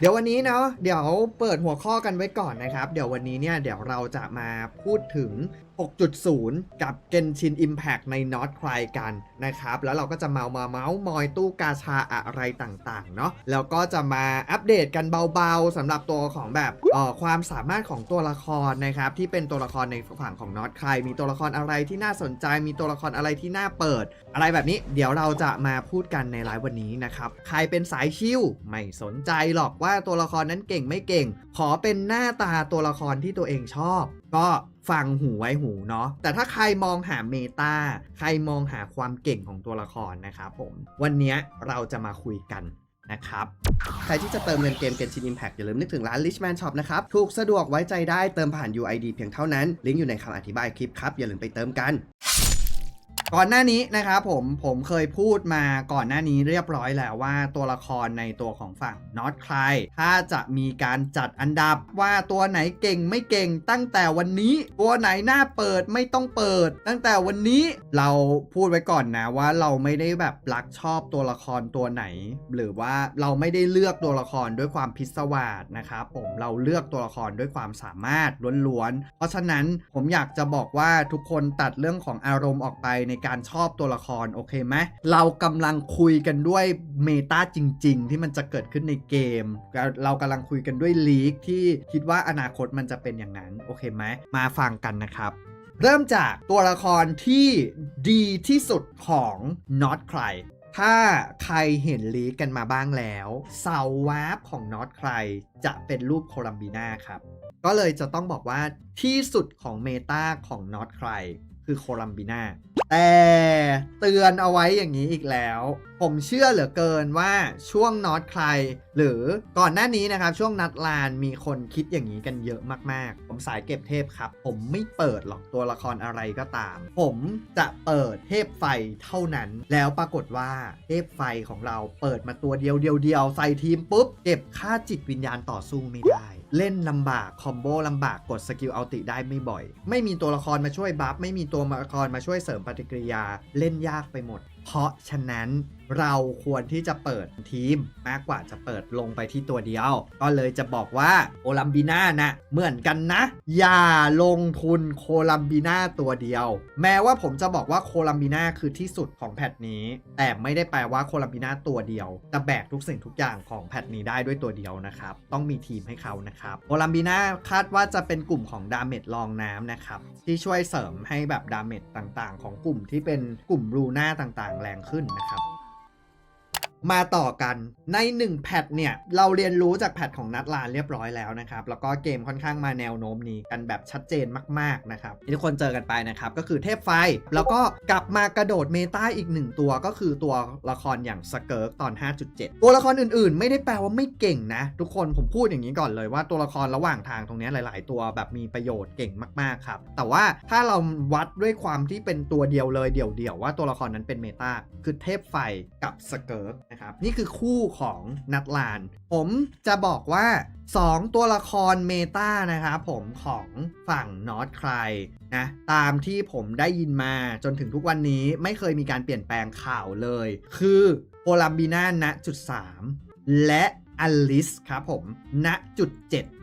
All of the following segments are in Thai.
เดี๋ยววันนี้เนาะเดี๋ยวเปิดหัวข้อกันไว้ก่อนนะครับ เดี๋ยววันนี้เนี่ยเดี๋ยวเราจะมาพูดถึง 6.0 กับ Genshin Impact ใน Not Cry กันนะครับ แล้วเราก็จะมามาเมาส์มอยตู้กาชาอะไรต่างๆ เนาะแล้วก็จะมาอัปเดตกันเบาๆสำหรับตัวของแบบเอ่อความสามารถของตัวละครนะครับ ที่เป็นตัวละครในฝั่งของ Not Cry มีตัวละครอะไรที่น่าสนใจ มีตัวละครอะไรที่น่าเปิด อะไรแบบนี้เดี๋ยวเราจะมาพูดกันในไลฟ์วันนี้นะครับใครเป็นสายชิลไม่สนใจหรอกว่าตัวละครนั้นเก่งไม่เก่ง ขอเป็นหน้าตาตัวละครที่ตัวเองชอบ ก็ ฟังหูไว้หูเนาะแต่ถ้าใครมองหาเมตาใครมองหาความเก่งของตัวละครนะครับผม วันนี้เราจะมาคุยกันนะครับ ใครที่จะเติมเงินเกมเกมชินอิมแพกอย่าลืมนึกถึงร้าน Richman Shop นะครับ ถูกสะดวกไว้ใจได้เติมผ่าน UID เพียงเท่านั้น ลิงก์อยู่ในคำอธิบายคลิปครับ อย่าลืมไปเติมกัน ก่อนหน้านี้นะครับผมผมเคยพูดมาก่อนหน้านี้เรียบร้อยแล้วว่าตัวละครในตัวของฝั่ง Not Cry ถ้าจะมีการจัดอันดับว่าตัวไหนเก่งไม่เก่งตั้งแต่วันนี้ ตัวไหนน่าเปิดไม่ต้องเปิด ตั้งแต่วันนี้เราพูดไว้ก่อนนะว่าเราไม่ได้แบบรักชอบตัวละครตัวไหน หรือว่าเราไม่ได้เลือกตัวละครด้วยความพิศวาสนะครับผมเราเลือกตัวละครด้วยความสามารถล้วนๆเพราะฉะนั้นผมอยากจะบอกว่าทุกคนตัดเรื่องของอารมณ์ออกไปในการชอบตัวละครโอเคไหมเรากำลังคุยกันด้วยเมตาจริง ๆ ที่มันจะเกิดขึ้นในเกม เรากำลังคุยกันด้วยลีกที่คิดว่าอนาคตมันจะเป็นอย่างนั้นโอเคไหมมาฟังกันนะครับเริ่มจากตัวละครที่ดีที่สุดของ Not Cry ถ้าใครเห็นลีกกันมาบ้างแล้วเสาวาร์ของ Not Cry จะเป็นรูปโคลัมบีนาครับ ก็เลยจะต้องบอกว่าที่สุดของเมตาของ Not Cry คื คือโคลัมบีนาแต่เตือนเอาไว้อย่างนี้อีกแล้วผมเชื่อเหลือเกินว่าช่วงนอตใคร หรือก่อนหน้านี้นะครับ ช่วงนัดลานมีคนคิดอย่างนี้กันเยอะมากๆ ผมสายเก็บเทพครับ ผมไม่เปิดหรอกตัวละครอะไรก็ตาม ผมจะเปิดเทพไฟเท่านั้น แล้วปรากฏว่าเทพไฟของเราเปิดมาตัวเดียวเดียวเดียวใส่ทีมปุ๊บ เก็บค่าจิตวิญญาณต่อสู้ไม่ได้ เล่นลำบากคอมโบลำบากกดสกิลอัลติได้ไม่บ่อย ไม่มีตัวละครมาช่วยบัฟไม่มีตัวละครมาช่วยเสริมปฏิกิริยาเล่นยากไปหมด เพราะฉะนั้นเราควรที่จะเปิดทีมมากกว่าจะเปิดลงไปที่ตัวเดียว ก็เลยจะบอกว่าโคลัมบีน่านะเหมือนกันนะ อย่าลงทุนโคลัมบีน่าตัวเดียว แม้ว่าผมจะบอกว่าโคลัมบีน่าคือที่สุดของแพทนี้ แต่ไม่ได้แปลว่าโคลัมบีน่าตัวเดียวจะแบกทุกสิ่งทุกอย่างของแพทนี้ได้ด้วยตัวเดียวนะครับ ต้องมีทีมให้เขานะครับโคลัมบีน่าคาดว่าจะเป็นกลุ่มของดาเมจรองน้ำนะครับที่ช่วยเสริมให้แบบดาเมจต่างๆ ของกลุ่มที่เป็นกลุ่มรูน่าต่างๆ แรงขึ้นนะครับ มาต่อกันใน 1 แพทเนี่ย เราเรียนรู้จากแพทของนัดลานเรียบร้อยแล้วนะครับ แล้วก็เกมค่อนข้างมาแนวโน้มนี้กันแบบชัดเจนมากๆนะครับทุกคนเจอกันไปนะครับ ก็คือเทพไฟ แล้วก็กลับมากระโดดเมตาอีกหนึ่งตัวก็คือตัวละครอย่างสเกิร์กตอน 5.7 ตัวละครอื่นๆ ไม่ได้แปลว่าไม่เก่งนะ ทุกคนผมพูดอย่างนี้ก่อนเลยว่าตัวละครระหว่างทางตรงนี้หลาย ๆ ตัวแบบมีประโยชน์เก่งมากๆครับแต่ว่าถ้าเราวัดด้วยความที่เป็นตัวเดียวเลยเดี่ยวๆว่าตัวละครนั้นเป็นเมตาคือเทพไฟกับสเกิร์กนะครับนี่คือคู่ของนัดลาน ผมจะบอกว่า 2 ตัวละครเมตานะครับผมของฝั่งนอตใครนะตามที่ผมได้ยินมาจนถึงทุกวันนี้ไม่เคยมีการเปลี่ยนแปลงข่าวเลย คือโคลัมบีนาณจุด 3 และอลิสครับผมณจุด 7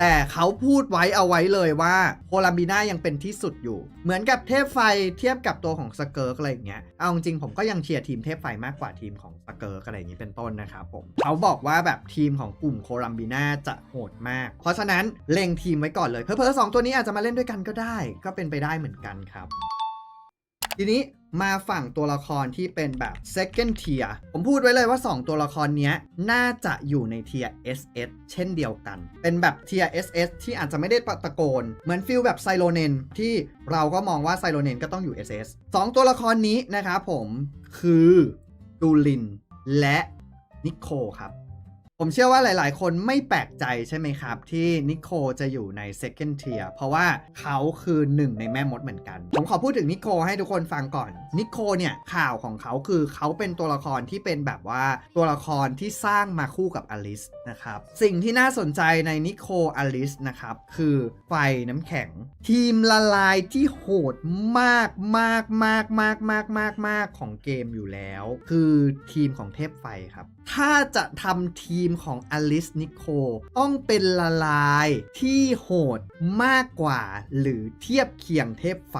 แต่เขาพูดไว้เอาไว้เลยว่าโคลัมบีนายังเป็นที่สุดอยู่ เหมือนกับเทพไฟเทียบกับตัวของสเกิร์กอะไรอย่างเงี้ยเอาจริงผมก็ยังเชียร์ทีมเทพไฟมากกว่าทีมของสเกิร์กอะไรอย่างนี้เป็นต้นนะครับผมเขาบอกว่าแบบทีมของกลุ่มโคลัมบีนาจะโหดมาก เพราะฉะนั้นเล็งทีมไว้ก่อนเลยเพอเพอสองตัวนี้อาจจะมาเล่นด้วยกันก็ได้ ก็เป็นไปได้เหมือนกันครับ ทีนี้มาฝั่งตัวละครที่เป็นแบบ second tier ผมพูดไว้เลยว่า 2 ตัวละครนี้น่าจะอยู่ในเทีย SS เช่นเดียวกัน เป็นแบบเทีย SS ที่อาจจะไม่ได้ตะโกน เหมือนฟิลแบบไซโลเนนที่เราก็มองว่าไซโลเนนก็ต้องอยู่ SS 2 ตัวละครนี้นะครับผมคือดูลินและนิโคครับ ผมเชื่อว่าหลาย ๆ คนไม่แปลกใจใช่ไหมครับ ที่นิโคจะอยู่ใน second tier เพราะว่าเขาคือหนึ่งในแม่มดเหมือนกัน ผมขอพูดถึงนิโคให้ทุกคนฟังก่อนนิโคเนี่ยข่าวของเขาคือเขาเป็นตัวละครที่เป็นแบบว่าตัวละครที่สร้างมาคู่กับอลิสนะครับ สิ่งที่น่าสนใจในนิโคอลิสนะครับ คือไฟน้ำแข็ง ทีมละลายที่โหดมากมากมากมากมากมากมากของเกมอยู่แล้ว คือทีมของเทพไฟครับ ถ้าจะทำทีมีมของอลิสนิโคต้องเป็นละลายที่โหดมากกว่า หรือเทียบเคียงเทพไฟ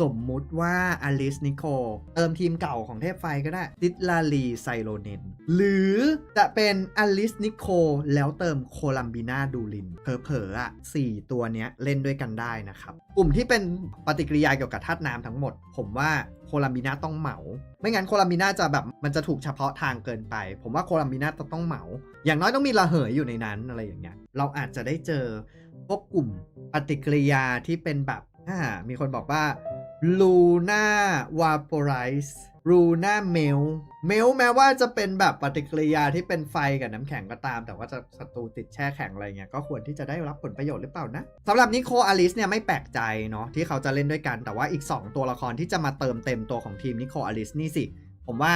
สมมุติว่าอลิสนิโคเติมทีมเก่าของเทพไฟก็ได้ติดลาลีไซโลเนนหรือจะเป็นอลิสนิโคแล้วเติมโคลัมบิน่าดูลินเผลอๆอะสี่ตัวเนี้ยเล่นด้วยกันได้นะครับกลุ่มที่เป็นปฏิกิริยาเกี่ยวกับธาตุน้ำทั้งหมด ผมว่าโคลัมบิน่าต้องเหมา ไม่งั้นโคลัมบิน่าจะแบบมันจะถูกเฉพาะทางเกินไป ผมว่าโคลัมบิน่าจะต้องเหมา อย่างน้อยต้องมีระเหยอยู่ในนั้นอะไรอย่างเงี้ย เราอาจจะได้เจอพวกกลุ่มปฏิกิริยาที่เป็นแบบอ่ามีคนบอกว่าลูน่าวาโปไรซ์ e ลูน่าเมล เมลแม้ว่าจะเป็นแบบปฏิกิริยาที่เป็นไฟกับน้ำแข็งก็ตาม แต่ว่าจะศัตรูติดแช่แข็งอะไรเงี้ยก็ควรที่จะได้รับผลประโยชน์หรือเปล่านะสำหรับนิโคอลิสเนี่ยไม่แปลกใจเนาะที่เขาจะเล่นด้วยกัน แต่ว่าอีก 2 ตัวละครที่จะมาเติมเต็มตัวของทีมนิโคอลิสนี่สิ ผมว่า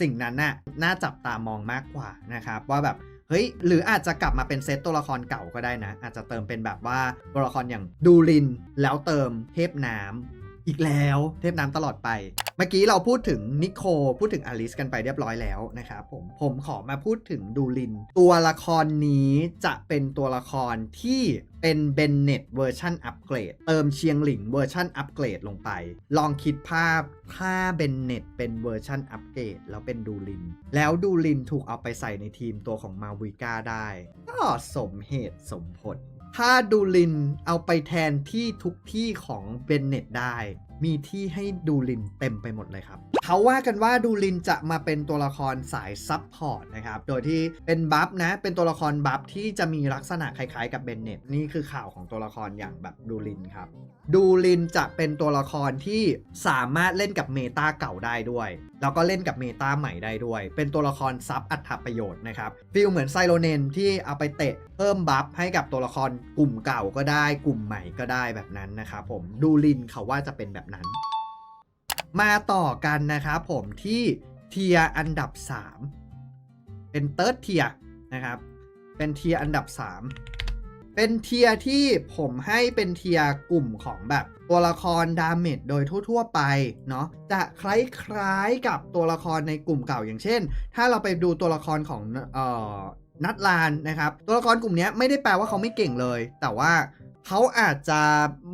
สิ่งนั้นน่ะน่าจับตามองมากกว่านะครับว่าแบบเฮ้ย หรืออาจจะกลับมาเป็นเซตตัวละครเก่าก็ได้นะ อาจจะเติมเป็นแบบว่าตัวละครอย่างดูลิน แล้วเติมเทพน้ำ อีกแล้วเทพน้ำตลอดไป เมื่อกี้เราพูดถึงนิโคพูดถึงอลิสกันไปเรียบร้อยแล้วนะครับผมผมขอมาพูดถึงดูลิน ตัวละครนี้จะเป็นตัวละครที่เป็นเบนเน็ตเวอร์ชันอัปเกรดเติมเชียงหลิงเวอร์ชันอัปเกรดลงไป ลองคิดภาพถ้าเบนเน็ตเป็นเวอร์ชันอัปเกรดแล้วเป็นดูลิน แล้วดูลินถูกเอาไปใส่ในทีมตัวของมาวิก้าได้ ก็สมเหตุสมผล ถ้าดูลินเอาไปแทนที่ทุกที่ของเบนเน็ตได้ มีที่ให้ดูลินเต็มไปหมดเลยครับเขาว่ากันว่าดูลินจะมาเป็นตัวละครสายซับพอร์ตนะครับ โดยที่เป็นบัฟนะ เป็นตัวละครบัฟที่จะมีลักษณะคล้ายๆกับเบนเน็ตนี่คือข่าวของตัวละครอย่างแบบดูลินครับ ดูลินจะเป็นตัวละครที่สามารถเล่นกับเมตาเก่าได้ด้วย แล้วก็เล่นกับเมตาใหม่ได้ด้วย เป็นตัวละครซับอัตถประโยชน์นะครับฟีลเหมือนไซโลเนนที่เอาไปเตะเพิ่มบัฟให้กับตัวละครกลุ่มเก่าก็ได้ กลุ่มใหม่ก็ได้แบบนั้นนะครับผมดูลินเขาว่าจะเป็นแบบนั้น มาต่อกันนะครับผมที่เทียอันดับ 3 เป็นเติร์ดเทียนะครับเป็นเทียอันดับ 3 เป็นเทียที่ผมให้เป็นเทียกลุ่มของแบบตัวละครดาเมจโดยทั่ว ๆ ไปเนาะจะคล้ายๆกับตัวละครในกลุ่มเก่าอย่างเช่น ถ้าเราไปดูตัวละครของเอ่อนัดลานนะครับ ตัวละครกลุ่มนี้ไม่ได้แปลว่าเขาไม่เก่งเลย แต่ว่าเขาอาจจะ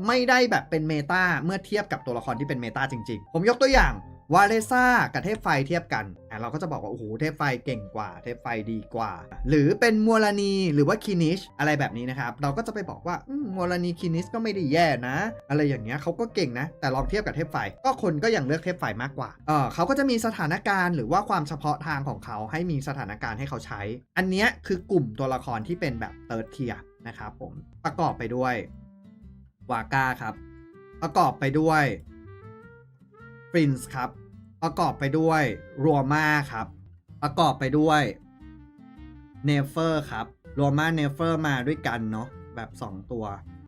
ไม่ได้แบบเป็นเมตาเมื่อเทียบกับตัวละครที่เป็นเมตาจริง ๆ ผมยกตัวอย่าง วาเลซ่ากับเทพไฟเทียบกันอะเราก็จะบอกว่า โอ้โห เทพไฟเก่งกว่า เทพไฟดีกว่า หรือเป็นมัวลานีหรือว่าคินิชอะไรแบบนี้นะครับ เราก็จะไปบอกว่ามมัวลานีคินิชก็ไม่ได้แย่นะ อะไรอย่างเงี้ยเขาก็เก่งนะ แต่ลองเทียบกับเทพไฟ ก็คนก็ยังเลือกเทพไฟมากกว่า เออเขาก็จะมีสถานการณ์หรือว่าความเฉพาะทางของเขาให้มีสถานการณ์ให้เขาใช้ อันเนี้ยคือกลุ่มตัวละครที่เป็นแบบเติร์ดเทียนะครับผมประกอบไปด้วยวาก้าครับ ประกอบไปด้วย ปรินซ์ครับ ประกอบไปด้วยรัวมาครับ ประกอบไปด้วยเนเฟอร์ครับรัวมาเนเฟอร์มาด้วยกันเนาะแบบ 2 ตัว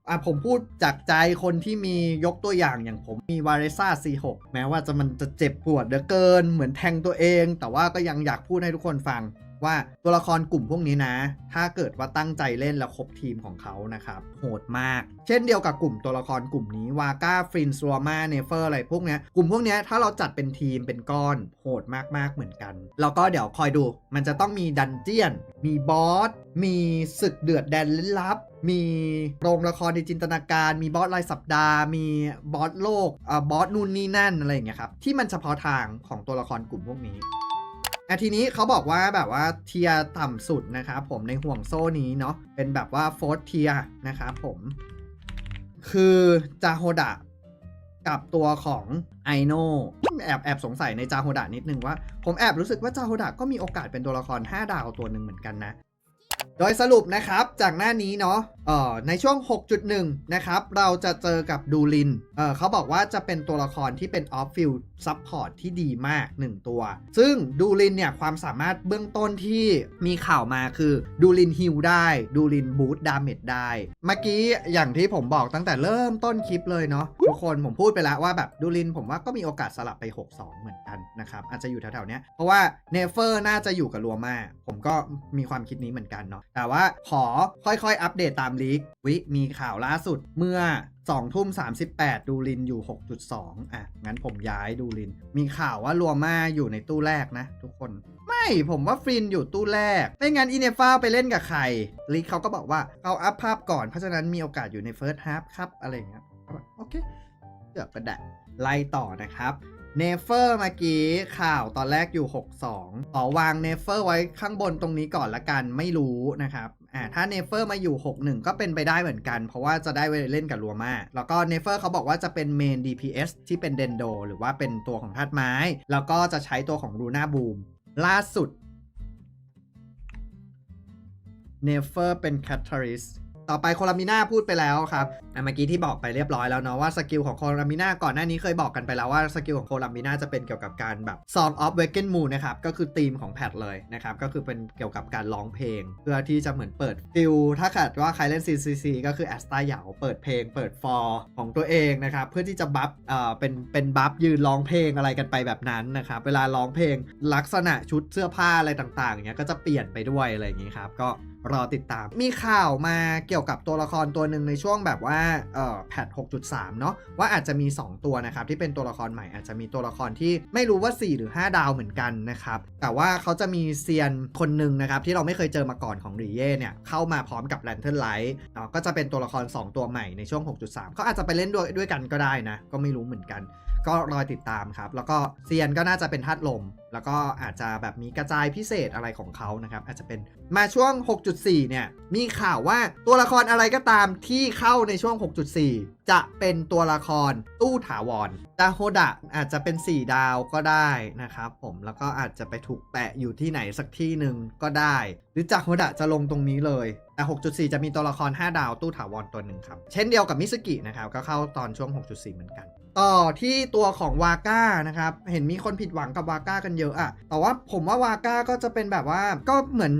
อะผมพูดจากใจคนที่มียกตัวอย่างอย่างผมมีวาเรซ่า C6 แม้ว่าจะมันจะเจ็บปวดเหลือเกิน เหมือนแทงตัวเอง แต่ว่าก็ยังอยากพูดให้ทุกคนฟัง ว่าตัวละครกลุ่มพวกนี้นะ ถ้าเกิดว่าตั้งใจเล่นแล้วครบทีมของเขานะครับ โหดมาก เช่นเดียวกับกลุ่มตัวละครกลุ่มนี้วาก้าฟรินซัวมาเนเฟอร์อะไรพวกนี้กลุ่มพวกนี้ถ้าเราจัดเป็นทีมเป็นก้อนโหดมากๆเหมือนกัน แล้วก็เดี๋ยวคอยดู มันจะต้องมีดันเจียน มีบอส มีศึกเดือดแดนลึกลับมีโรงละครในจินตนาการ มีบอสรายสัปดาห์ มีบอสโลกอ่าบอสนู่นนี่นั่นอะไรอย่างเงี้ยครับ ที่มันเฉพาะทางของตัวละครกลุ่มพวกนี้ อะทีนี้เขาบอกว่าแบบว่าเทียต่ำสุดนะครับผมในห่วงโซ่นี้เนาะเป็นแบบว่าโฟร์เทียนะครับผมคือจาโฮดะกับตัวของไอโนแอบแอบสงสัยในจาโฮดะนิดนึงว่า ผมแอบรู้สึกว่าจาโฮดะก็มีโอกาสเป็นตัวละคร 5 ดาวตัวหนึ่งเหมือนกันนะ โดยสรุปนะครับจากหน้านี้เนาะ ในช่วง 6.1 นะครับ เราจะเจอกับดูลินเออเขาบอกว่าจะเป็นตัวละครที่เป็นออฟฟิลซัพพอร์ตที่ดีมาก 1 ตัว ซึ่งดูลินเนี่ย ความสามารถเบื้องต้นที่มีข่าวมาคือดูลินฮิลได้ดูลินบูตดาเมจได้ เมื่อกี้อย่างที่ผมบอกตั้งแต่เริ่มต้นคลิปเลยเนาะทุกคนผมพูดไปแล้วว่าแบบดูลินผมว่าก็มีโอกาสสลับไป 6-2 เหมือนกันนะครับ อาจจะอยู่แถวๆเนี้ยเพราะว่าเนเฟอร์น่าจะอยู่กับรัวมาผมก็มีความคิดนี้เหมือนกันเนาะแต่ว่าขอค่อยๆ อัปเดตตามลีกวิมีข่าวล่าสุดเมื่อ2ทุ่ม 38 ดูลินอยู่ 6.2 อะ งั้นผมย้ายดูลิน มีข่าวว่าลัวมาอยู่ในตู้แรกนะ ทุกคน ไม่ผมว่าฟรินอยู่ตู้แรก ไม่งั้นอินเนฟ้าไปเล่นกับใครลีกเขาก็บอกว่าเขาอัพภาพก่อน เพราะฉะนั้นมีโอกาสอยู่ในเฟิร์สฮาร์ฟครับ อะไรเงี้ยโอเคเกือบก็ได้ไล่ต่อนะครับเนเฟอร์เมื่อกี้ข่าวตอนแรกอยู่ 62ขอวางเนเฟอร์ไว้ข้างบนตรงนี้ก่อนละกันไม่รู้นะครับ อ่าถ้าเนเฟอร์มาอยู่ 61 ก็เป็นไปได้เหมือนกัน เพราะว่าจะได้เล่นกับลัวมาแล้วก็เนเฟอร์เขาบอกว่าจะเป็นเมน DPS ที่เป็นเดนโดหรือว่าเป็นตัวของธาตุไม้ แล้วก็จะใช้ตัวของรูน่าบูมล่าสุดเนเฟอร์เป็นแคทเทอริสต่ ต่อไปโคลามิน่าพูดไปแล้วครับอะเมื่อกี้ที่บอกไปเรียบร้อยแล้วเนาะว่าสกิลของโคลามิน่าก่อนหน้านี้เคยบอกกันไปแล้วว่าสกิลของโคลามิน่าจะเป็นเกี่ยวกับการแบบ Song of Waken Moon นะครับก็คือธีมของแพทเลยนะครับก็คือเป็นเกี่ยวกับการร้องเพลง เพื่อที่จะเหมือนเปิดฟิลถ้าเกิดว่าใครเล่น CCC ก็คือแอสตาเหยาเปิดเพลง เปิดฟอร์ของตัวเองนะครับเพื่อที่จะบัฟเอ่อเป็นเป็นบัฟยืนร้องเพลงอะไรกันไปแบบนั้นนะครับเวลาร้องเพลงลักษณะชุดเสื้อผ้าอะไรต่างๆเนี้ยก็จะเปลี่ยนไปด้วยอะไรอย่างงี้ครับก็รอติดตาม มีข่าวมาเกี่ยวกับตัวละครตัวหนึ่งในช่วงแบบว่าเอ่อแพท6.3 เนาะว่าอาจจะมี 2 ตัวนะครับ ที่เป็นตัวละครใหม่อาจจะมีตัวละครที่ไม่รู้ว่า 4 หรือ 5 ดาวเหมือนกันนะครับ แต่ว่าเขาจะมีเซียนคนหนึ่งนะครับ ที่เราไม่เคยเจอมาก่อนของรีเย่เนี่ย เข้ามาพร้อมกับแลนเทิร์นไลท์ก็จะเป็นตัวละคร 2 ตัวใหม่ในช่วง 6.3 เขาอาจจะไปเล่นด้วยด้วยกันก็ได้นะก็ไม่รู้เหมือนกัน ก็รอติดตามครับ แล้วก็เซียนก็น่าจะเป็นธาตุลม แล้วก็อาจจะแบบมีกระจายพิเศษอะไรของเขานะครับ อาจจะเป็นมาช่วง 6.4 เนี่ย มีข่าวว่าตัวละครอะไรก็ตามที่เข้าในช่วง 6.4 จะเป็นตัวละครตู้ถาวรจาโฮดะอาจจะเป็น 4 ดาวก็ได้นะครับผม แล้วก็อาจจะไปถูกแปะอยู่ที่ไหนสักที่หนึ่งก็ได้ หรือจาโฮดะจะลงตรงนี้เลยแต่ 6.4 จะมีตัวละคร 5 ดาวตู้ถาวรตัวหนึ่งครับ เช่นเดียวกับมิสกินะครับ ก็เข้าตอนช่วง 6.4 เหมือนกัน ต่อที่ตัวของวาก้านะครับ เห็นมีคนผิดหวังกับวาก้ากันเยอะอะแต่ว่าผมว่าวาก้าก็จะเป็นแบบว่าก็เหมือน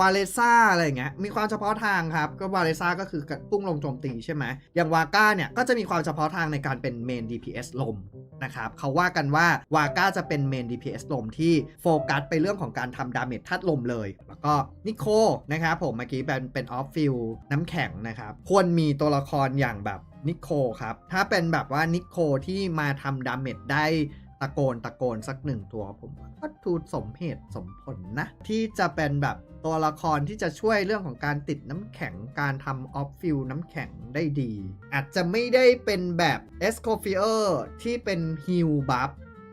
วาเลซ่าอะไรอย่างเงี้ยมีความเฉพาะทางครับ ก็วาเลซ่าก็คือพุ่งลงโจมตีใช่ไหมอย่างวาก้าเนี่ยก็จะมีความเฉพาะทางในการเป็นเมน DPS ลมนะครับเขาว่ากันว่าวาก้าจะเป็นเมน DPS ลมที่โฟกัสไปเรื่องของการทำดาเมจธาตุลมเลย แล้วก็นิโคนะครับผมเมื่อกี้เป็นเป็นออฟฟิลน้ำแข็งนะครับควรมีตัวละครอย่างแบบ นิโคครับ ถ้าเป็นแบบว่านิโคที่มาทำดาเมจได้ตะโกนตะโกนสักหนึ่งตัวผมว่าก็ทูสมเหตุสมผลนะ ที่จะเป็นแบบตัวละครที่จะช่วยเรื่องของการติดน้ำแข็งการทำออฟฟิลน้ำแข็งได้ดี อาจจะไม่ได้เป็นแบบเอสโคฟิเออร์ที่เป็นฮิลบัฟ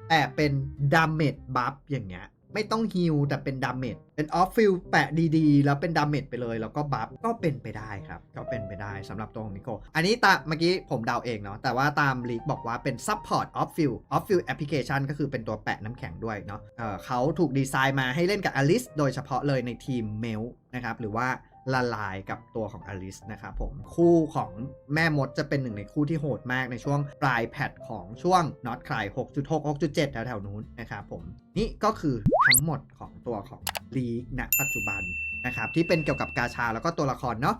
แต่เป็นดาเมจบัฟอย่างเงี้ย ไม่ต้องฮิลแต่เป็นดาเมจเป็นออฟฟิลแปะดีๆ แล้วเป็นดาเมจไปเลย แล้วก็บัฟก็เป็นไปได้ครับ ก็เป็นไปได้สำหรับตัวของนิโคอันนี้ตามเมื่อกี้ผมเดาเองเนาะแต่ว่าตามลีกบอกว่าเป็นซัพพอร์ตออฟฟิลออฟฟิลแอปพลิเคชันก็คือเป็นตัวแปะน้ำแข็งด้วยเนาะเเขาถูกดีไซน์มาให้เล่นกับอลิสโดยเฉพาะเลยในทีมเมลนะครับหรือว่า ละลายกับตัวของอลิสนะครับผมคู่ของแม่มดจะเป็นหนึ่งในคู่ที่โหดมากในช่วงปลายแพทของช่วง Not Cry 6.6 6.7แถวๆนู้นนะครับผมนี่ก็คือทั้งหมดของตัวของลีกณปัจจุบันนะครับที่เป็นเกี่ยวกับกาชาแล้วก็ตัวละครเนาะ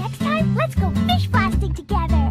Next time, let's go fish blasting together.